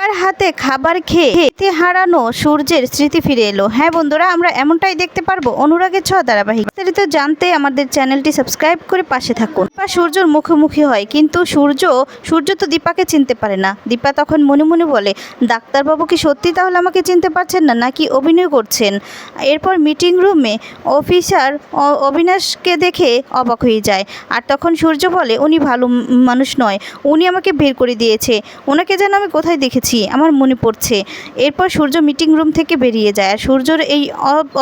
দীপার হাতে খাবার খেয়ে হারানো সূর্যের স্মৃতি ফিরে এলো। হ্যাঁ বন্ধুরা, আমরা এমনটাই দেখতে পারব অনুরাগের ছ ধারাবাহিক। বিস্তারিত জানতে আমাদের চ্যানেলটি সাবস্ক্রাইব করে পাশে থাকুন। দীপা সূর্যর মুখোমুখি হয়, কিন্তু সূর্য সূর্য তো দীপাকে চিনতে পারে না। দীপা তখন মনে মনে বলে ডাক্তারবাবু কি সত্যি তাহলে আমাকে চিনতে পারছেন না, নাকি অভিনয় করছেন? এরপর মিটিং রুমে অফিসার অবিনাশকে দেখে অবাক হয়ে যায়। আর তখন সূর্য বলে, উনি ভালো মানুষ নয়, উনি আমাকে বের করে দিয়েছে। ওনাকে যেন আমি কোথায় দেখেছি? আমার মনে পড়ছে। এরপর সূর্য মিটিং রুম থেকে বেরিয়ে যায় আর সূর্যর এই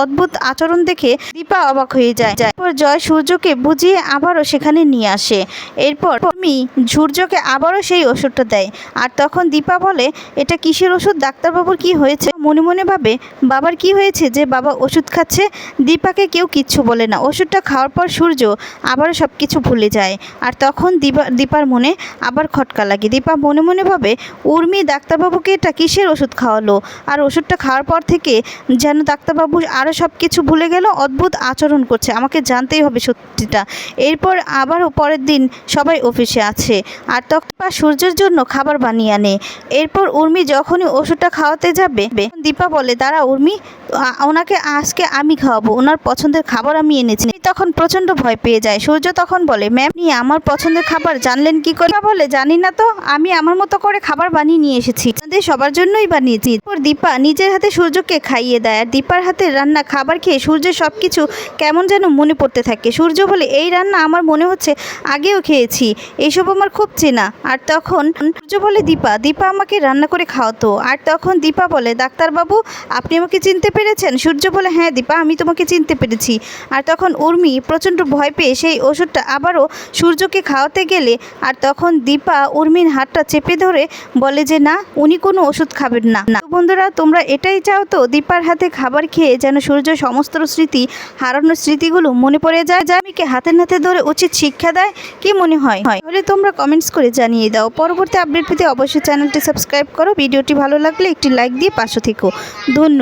অদ্ভুত আচরণ দেখে দীপা অবাক হয়ে যায়। এরপর জয় সূর্যকে বুঝিয়ে আবারও সেখানে নিয়ে আসে। এরপর আমি সূর্যকে আবারও সেই ওষুধটা দেয়। আর তখন দীপা বলে, এটা কিসের ওষুধ? ডাক্তারবাবুর কি হয়েছে? মনে মনে ভাবে, বাবার কি হয়েছে যে বাবা ওষুধ খাচ্ছে? দীপাকে কেউ কিচ্ছু বলে না। ওষুধটা খাওয়ার পর সূর্য আবারও সব কিছু ভুলে যায়। আর তখন দীপা, দীপার মনে আবার খটকা লাগে। দীপা মনে মনে ভাবে, উর্মি, ডাক্তারবাবুকে এটা কিসের ওষুধ খাওয়ালো? আর ওষুধটা খাওয়ার পর থেকে যেন ডাক্তারবাবু আরও সব কিছু ভুলে গেল, অদ্ভুত আচরণ করছে। আমাকে জানতেই হবে সত্যিটা। এরপর আবারও পরের দিন সবাই অফিসে আছে। আর তখন সূর্যের জন্য খাবার বানিয়ে আনে। এরপর উর্মি যখনই ওষুধটা খাওয়াতে যাবে দীপা বলে দাঁড়া উর্মি ওনাকে আজকে আমি খাওয়াবো, ওনার পছন্দের খাবার আমি এনেছি। তখন প্রচণ্ড ভয় পেয়ে যায়। সূর্য তখন বলে, ম্যাম, নিয়ে আমার পছন্দের খাবার জানলেন কি করে? বলে, জানি না তো, আমি আমার মতো করে খাবার বানিয়ে নিয়ে এসেছি। আমাদের সবার জন্যই বানিয়েছি। এরপর দীপা নিজের হাতে সূর্যকে খাইয়ে দেয়। আর দীপার হাতে রান্না, খাবার খেয়ে সূর্যের সব কিছু কেমন যেন মনে পড়তে থাকে। সূর্য বলে, এই রান্না আমার মনে হচ্ছে আগেও খেয়েছি। এইসব আমার খুব চেনা। আর তখন সূর্য বলে, দীপা দীপা আমাকে রান্না করে খাওয়াতো। আর তখন দীপা বলে, ডাক্তারবাবু, আপনি আমাকে চিনতে পেরেছেন? সূর্য বলে হ্যাঁ দীপা, আমি তোমাকে চিনতে পেরেছি। আর তখন উর্মি প্রচণ্ড ভয় পেয়ে সেই ওষুধটা আবারও সূর্যকে খাওয়াতে গেলে, আর তখন দীপা উর্মির হাতটা চেপে ধরে বলে যে, না, উনি কোনো ওষুধ খাবেন না। বন্ধুরা, তোমরা এটাই চাও তো, দীপার হাতে খাবার খেয়ে যেন সূর্য সমস্ত স্মৃতি হারানোর স্মৃতিগুলো মনে পড়ে যায়, যা আমিকে হাতে নাতে ধরে উচিত শিক্ষা দেয়, কি মনে হয়? তাহলে তোমরা কমেন্টস করে জানিয়ে দাও। পরবর্তী আপডেট পেতে অবশ্যই চ্যানেলটি সাবস্ক্রাইব করো। ভিডিওটি ভালো লাগলে একটি লাইক দিয়ে পাশে থেকো। ধন্যবাদ।